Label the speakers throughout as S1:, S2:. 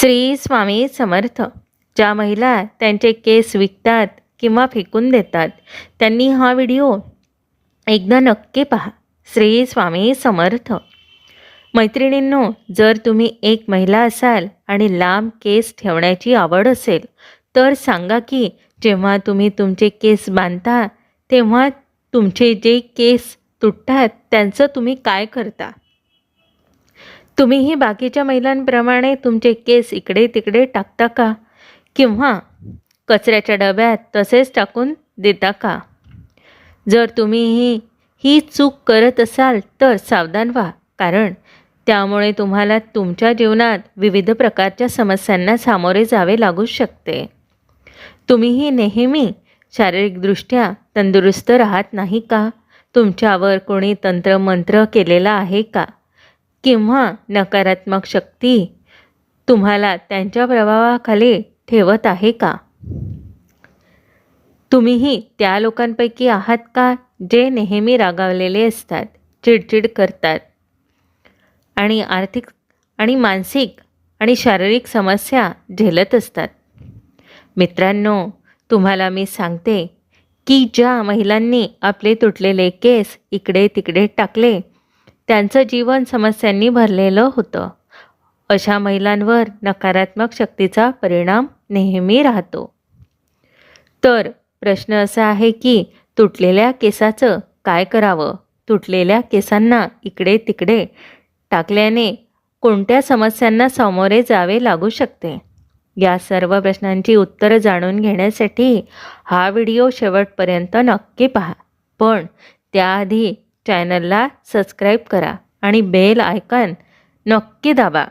S1: श्री स्वामी समर्थ. ज्या महिला त्यांचे केस विकतात किंवा फेकून देतात त्यांनी हा व्हिडिओ एकदा नक्की पहा. श्री स्वामी समर्थ. मैत्रिणींनो जर तुम्ही एक महिला असाल आणि लांब केस ठेवण्याची आवड असेल तर सांगा की जेव्हा तुम्ही तुमचे केस बांधता तेव्हा तुमचे जे केस तुटतात त्यांचं तुम्ही काय करता? तुम्हीही बाकीच्या महिलांप्रमाणे तुमचे केस इकडे तिकडे टाकता का? किंवा कचऱ्याच्या डब्यात तसेच टाकून देता का? जर तुम्हीही ही चूक करत असाल तर सावधान व्हा कारण त्यामुळे तुम्हाला तुमच्या जीवनात विविध प्रकारच्या समस्यांना सामोरे जावे लागू शकते. तुम्हीही नेहमी शारीरिकदृष्ट्या तंदुरुस्त राहत नाही का? तुमच्यावर कोणी तंत्रमंत्र केलेला आहे का? किंवा नकारात्मक शक्ती तुम्हाला त्यांच्या प्रभावाखाली ठेवत आहे का? तुम्हीही त्या लोकांपैकी आहात का जे नेहमी रागावलेले असतात चिडचिड करतात? आणि आर्थिक आणि मानसिक आणि शारीरिक समस्या झेलत असतात. मित्रांनो तुम्हाला मी सांगते की ज्या महिलांनी आपले तुटलेले केस इकडे तिकडे टाकले त्यांचं जीवन समस्यांनी भरलेलं होतं. अशा महिलांवर नकारात्मक शक्तीचा परिणाम नेहमी राहतो. तर प्रश्न असा आहे की तुटलेल्या केसाचं काय करावं? तुटलेल्या केसांना इकडे तिकडे टाकल्याने कोणत्या समस्यांना सामोरे जावे लागू शकते? या सर्व प्रश्नांची उत्तरं जाणून घेण्यासाठी हा व्हिडिओ शेवटपर्यंत नक्की पहा. पण त्याआधी चॅनलला सबस्क्राईब करा आणि बेल आयकन नक्की दाबा.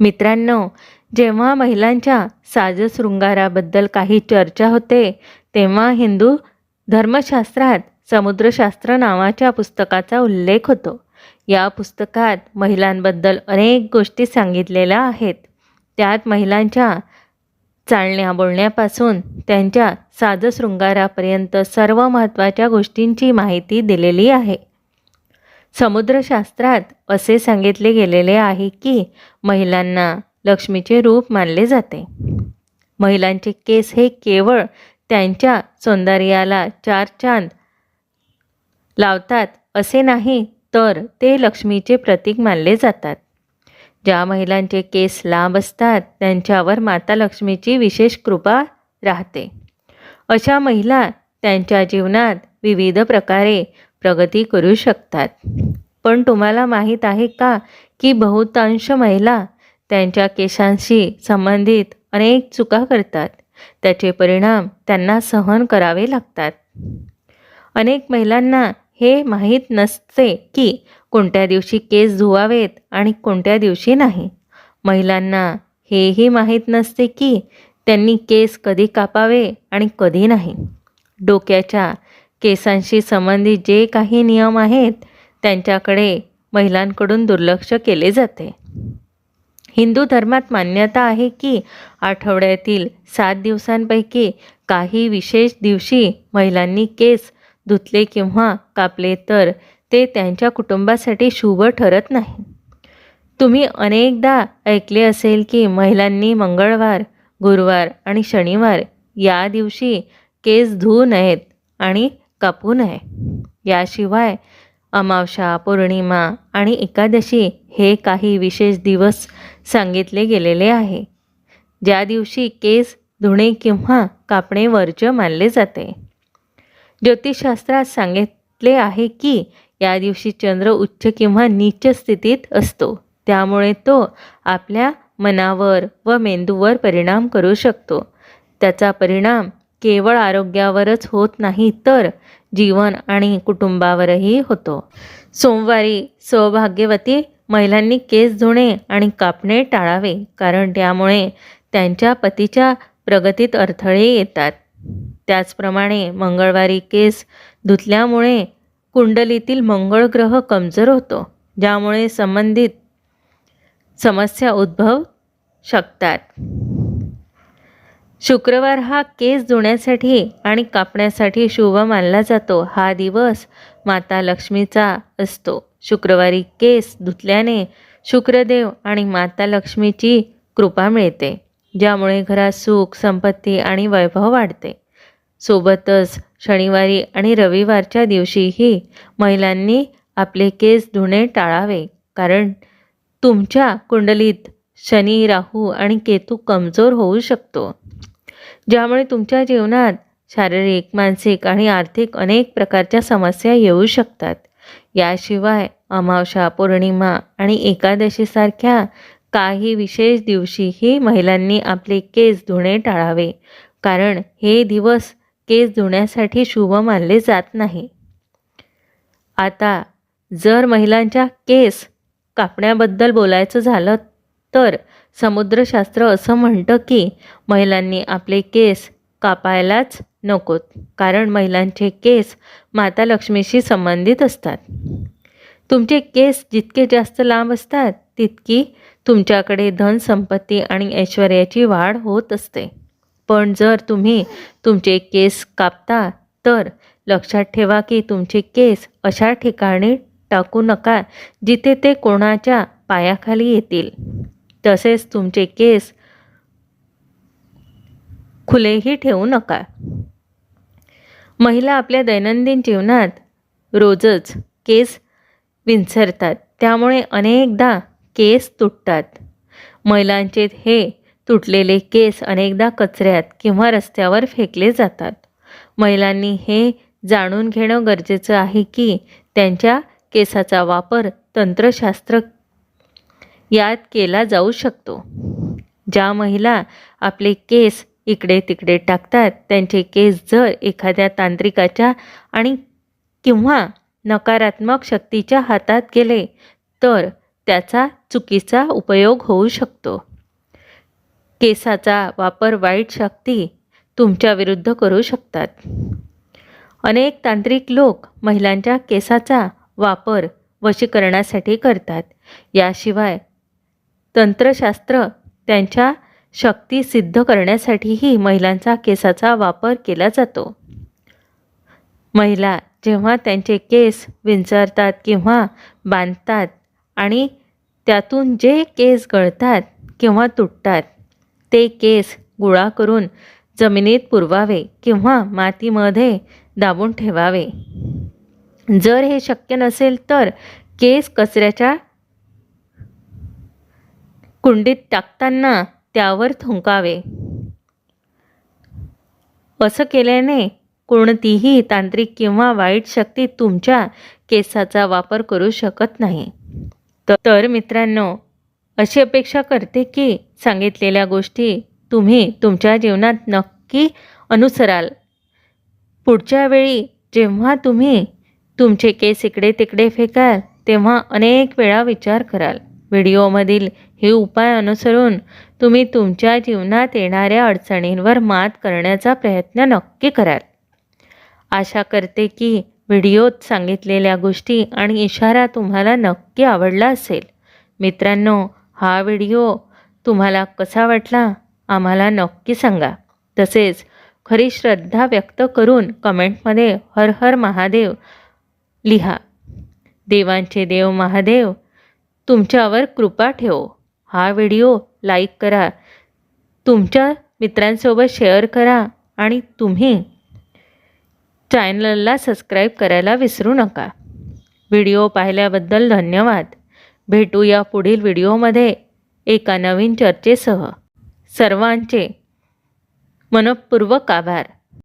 S1: मित्रांनो जेव्हा महिलांच्या साजशृंगाराबद्दल काही चर्चा होते तेव्हा हिंदू धर्मशास्त्रात समुद्रशास्त्र नावाच्या पुस्तकाचा उल्लेख होतो. या पुस्तकात महिलांबद्दल अनेक गोष्टी सांगितलेल्या आहेत. त्यात महिलांच्या चालण्या बोलण्यापासून त्यांच्या साजशृंगारापर्यंत सर्व महत्त्वाच्या गोष्टींची माहिती दिलेली आहे. समुद्रशास्त्रात असे सांगितले गेलेले आहे की महिलांना लक्ष्मीचे रूप मानले जाते. महिलांचे केस हे केवळ त्यांच्या सौंदर्याला चार चांद लावतात असे नाही तर ते लक्ष्मीचे प्रतीक मानले जातात. ज्या महिलांचे केस लांब असतात त्यांच्यावर माता लक्ष्मीची विशेष कृपा राहते. अशा महिला त्यांच्या जीवनात विविध प्रकारे प्रगती करू शकतात. पण तुम्हाला माहीत आहे का की बहुतांश महिला त्यांच्या केसांशी संबंधित अनेक चुका करतात. त्याचे परिणाम त्यांना सहन करावे लागतात. अनेक महिलांना हे माहीत नसते की कोणत्या दिवशी केस धुवावेत आणि कोणत्या दिवशी नाही. महिलांना हेही माहीत नसते की त्यांनी केस कधी कापावे आणि कधी नाही. डोक्याच्या केसांशी संबंधित जे काही नियम आहेत त्यांच्याकडे महिलांकडून दुर्लक्ष केले जाते. हिंदू धर्मात मान्यता आहे की आठवड्यातील सात दिवसांपैकी काही विशेष दिवशी महिलांनी केस धुतले किंवा कापले तर ते त्यांच्या कुटुंबासाठी शुभ ठरत नाही. तुम्ही अनेकदा ऐकले असेल की महिलांनी मंगळवार गुरुवार आणि शनिवार या दिवशी केस धुवू नयेत आणि कापू नये. याशिवाय अमावशा पौर्णिमा आणि एकादशी हे काही विशेष दिवस सांगितले गेलेले आहे. ज्या दिवशी केस धुणे किंवा कापणे वर्ज्य मानले जाते. ज्योतिषशास्त्रात सांगितले आहे की या दिवशी चंद्र उच्च किंवा नीच स्थितीत असतो. त्यामुळे तो आपल्या मनावर व मेंदूवर परिणाम करू शकतो. त्याचा परिणाम केवळ आरोग्यावरच होत नाही तर जीवन आणि कुटुंबावरही होतो. सोमवारी सौभाग्यवती महिलांनी केस धुणे आणि कापणे टाळावे कारण त्यामुळे त्यांच्या पतीच्या प्रगतीत अडथळे येतात. त्याचप्रमाणे मंगळवारी केस धुतल्यामुळे कुंडलीतील मंगळ ग्रह कमजोर होतो ज्यामुळे संबंधित समस्या उद्भव शकतात. शुक्रवार हा केस धुण्यासाठी आणि कापण्यासाठी शुभ मानला जातो. हा दिवस माता लक्ष्मीचा असतो. शुक्रवारी केस धुतल्याने शुक्रदेव आणि माता लक्ष्मीची कृपा मिळते ज्यामुळे घरात सुख संपत्ती आणि वैभव वाढते. सोबतच शनिवारी आणि रविवारच्या दिवशीही महिलांनी आपले केस धुणे टाळावे. कारण तुमच्या कुंडलीत शनी राहू आणि केतू कमजोर होऊ शकतो. ज्यामुळे तुमच्या जीवनात शारीरिक मानसिक आणि आर्थिक अनेक प्रकारच्या समस्या येऊ शकतात. याशिवाय अमावस्या पौर्णिमा आणि एकादशीसारख्या काही विशेष दिवशीही महिलांनी आपले केस धुणे टाळावे. कारण हे दिवस केस धुण्यासाठी शुभ मानले जात नाही. आता जर महिलांच्या केस कापण्याबद्दल बोलायचं झालं तर समुद्रशास्त्र असं म्हणतं की महिलांनी आपले केस कापायलाच नकोत कारण महिलांचे केस माता लक्ष्मीशी संबंधित असतात. तुमचे केस जितके जास्त लांब असतात तितकी तुमच्याकडे धन संपत्ती आणि ऐश्वर्याची वाढ होत असते. पण जर तुम्ही तुमचे केस कापता तर लक्षात ठेवा की तुमचे केस अशा ठिकाणी टाकू नका जिथे ते कोणाच्या पायाखाली येतील. तसेच तुमचे केस खुलेही ठेवू नका. महिला आपल्या दैनंदिन जीवनात रोजच केस विंचरतात. त्यामुळे अनेकदा केस तुटतात. महिलांचे हे तुटलेले केस अनेकदा कचऱ्यात किंवा रस्त्यावर फेकले जातात. महिलांनी हे जाणून घेणं गरजेचं आहे की त्यांच्या केसाचा वापर तंत्रशास्त्र यात केला जाऊ शकतो. ज्या महिला आपले केस इकडे तिकडे टाकतात त्यांचे केस जर एखाद्या तांत्रिकाच्या आणि किंवा नकारात्मक शक्तीच्या हातात गेले तर त्याचा चुकीचा उपयोग होऊ शकतो. केसाचा वापर वाईट शक्ती तुमच्या विरुद्ध करू शकतात. अनेक तांत्रिक लोक महिलांच्या केसाचा वापर वशीकरणासाठी करतात. याशिवाय तंत्रशास्त्र त्यांच्या शक्ती सिद्ध करण्यासाठीही महिलांचा केसाचा वापर केला जातो. महिला जेव्हा त्यांचे केस विंचरतात किंवा बांधतात आणि त्यातून जे केस गळतात किंवा तुटतात ते केस गोळा करून जमिनीत पुरवावे किंवा मातीमध्ये दाबून ठेवावे. जर हे शक्य नसेल तर केस कचऱ्याच्या कुंडीत टाकताना त्यावर थुंकावे. असं केल्याने कोणतीही तांत्रिक किंवा वाईट शक्ती तुमच्या केसाचा वापर करू शकत नाही. तर मित्रांनो अशी अपेक्षा करते की सांगितलेल्या गोष्टी तुम्ही तुमच्या जीवनात नक्की अनुसराल. पुढच्या वेळी जेव्हा तुम्ही तुमचे केस इकडे तिकडे फेकाल तेव्हा अनेक वेळा विचार कराल. व्हिडिओमधील हे उपाय अनुसरून तुम्ही तुमच्या जीवनात येणाऱ्या अडचणींवर मात करण्याचा प्रयत्न नक्की कराल. आशा करते की व्हिडिओत सांगितलेल्या गोष्टी आणि इशारा तुम्हाला नक्की आवडला असेल. मित्रांनो हा व्हिडिओ तुम्हाला कसा वाटला आम्हाला नक्की सांगा. तसेच खरी श्रद्धा व्यक्त करून कमेंटमध्ये हर हर महादेव लिहा. देवांचे देव महादेव तुमच्यावर कृपा ठेवो. हा व्हिडिओ लाईक करा. तुमच्या मित्रांसोबत शेअर करा आणि तुम्ही चॅनलला सबस्क्राईब करायला विसरू नका. व्हिडिओ पाहिल्याबद्दल धन्यवाद. भेटूया पुढील व्हिडिओमध्ये एका नवीन चर्चेसह. सर्वांचे मनपूर्वक आभार.